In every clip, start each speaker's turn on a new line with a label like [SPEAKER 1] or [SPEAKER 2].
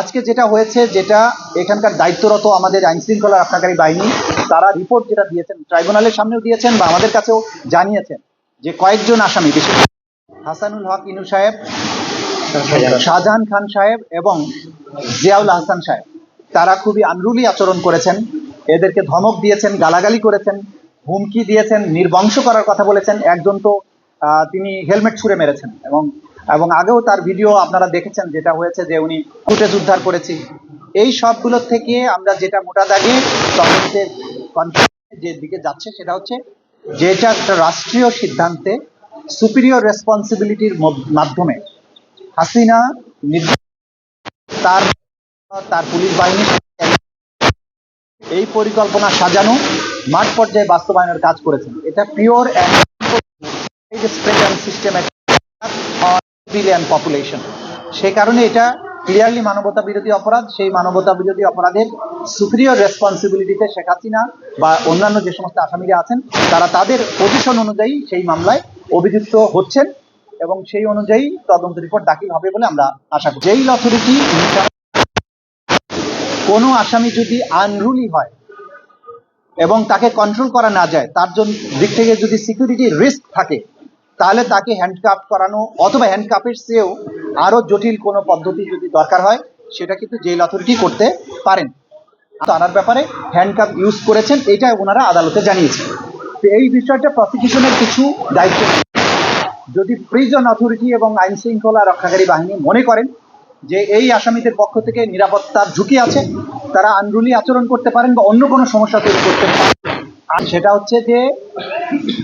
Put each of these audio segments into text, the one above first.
[SPEAKER 1] আজকে যেটা হয়েছে, যেটা এখানকার দায়িত্বরত আমাদের আইন শৃঙ্খলা রক্ষাকারী বাহিনী, তারা রিপোর্ট যেটা দিয়েছেন ট্রাইব্যুনালের সামনেও দিয়েছেন বা আমাদের কাছেও জানিয়েছেন যে কয়েকজন আসামি, বিশেষ হাসানুল হক ইনু সাহেব, শাহজাহান খান সাহেব এবং জিয়াউল হাসান সাহেব। তারা খুবই আনরুলি আচরণ করেছেন, এদেরকে ধমক দিয়েছেন, গালাগালি করেছেন, হুমকি দিয়েছেন, নির্বংশ করার কথা বলেছেন। একজন তো তিনি হেলমেট ছুঁড়ে মেরেছেন এবং এবং আগেও তার ভিডিও আপনারা দেখেছেন, যেটা হয়েছে যে উনি ফুটেজ উদ্ধার করেছি। এই সবগুলোর থেকে আমরা যেটা মোটা দাগে তদন্তের যে দিকে যাচ্ছে, সেটা হচ্ছে যে এটা একটা রাষ্ট্রীয় সিদ্ধান্তে সুপিরিয়র রেসপন্সিবিলিটির মাধ্যমে হাসিনা তার তার পুলিশ বাহিনী এই পরিকল্পনা সাজানো মাঠ পর্যায়ে বাস্তবায়নের কাজ করেছেন। এটা pure and system billion population সেই কারণে এটা ক্লিয়ারলি মানবতা বিরোধী অপরাধ। সেই মানবতা বিরোধী অপরাধের সুপিরিয়র রেসপন্সিবিলিটিতে শেখ হাসিনা বা অন্যান্য যে সমস্ত আসামিরা আছেন, তারা তাদের পজিশন অনুযায়ী সেই মামলায় অভিযুক্ত হচ্ছেন এবং সেই অনুযায়ী তদন্ত রিপোর্ট দাখিল হবে বলে আমরা আশা করি। জেইল অথরিটি কোনো আসামি যদি আনরুলি হয় এবং তাকে কন্ট্রোল করা না যায়, তার জন্য দিক থেকে যদি সিকিউরিটি রিস্ক থাকে তাহলে তাকে হ্যান্ডকাপ করানো অথবা হ্যান্ডকাপের চেয়েও আরও জটিল কোনো পদ্ধতি যদি দরকার হয়, সেটা কিন্তু জেল অথরিটি করতে পারেন। আনার ব্যাপারে হ্যান্ডকাপ ইউজ করেছেন, এটা ওনারা আদালতে জানিয়েছেন তো এই বিষয়টা প্রসিকিউশনের কিছু দায়িত্ব। যদি প্রিজন অথরিটি এবং আইন শৃঙ্খলা রক্ষাকারী বাহিনী মনে করেন যে এই আসামিদের পক্ষ থেকে নিরাপত্তার ঝুঁকি আছে, তারা আনরুলি আচরণ করতে পারেন বা অন্য কোনো সমস্যা তৈরি করতে পারেন। আর সেটা হচ্ছে যে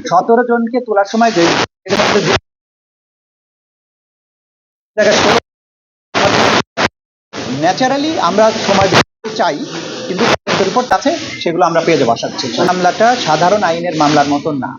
[SPEAKER 1] সতেরো জনকে তোলার সময় যে- ন্যাচারালি আমরা সময় চাই, কিন্তু রিপোর্ট আছে, সেগুলো আমরা পেয়ে যাব, আশা করছি। মামলাটা সাধারণ আইনের মামলার মতন না।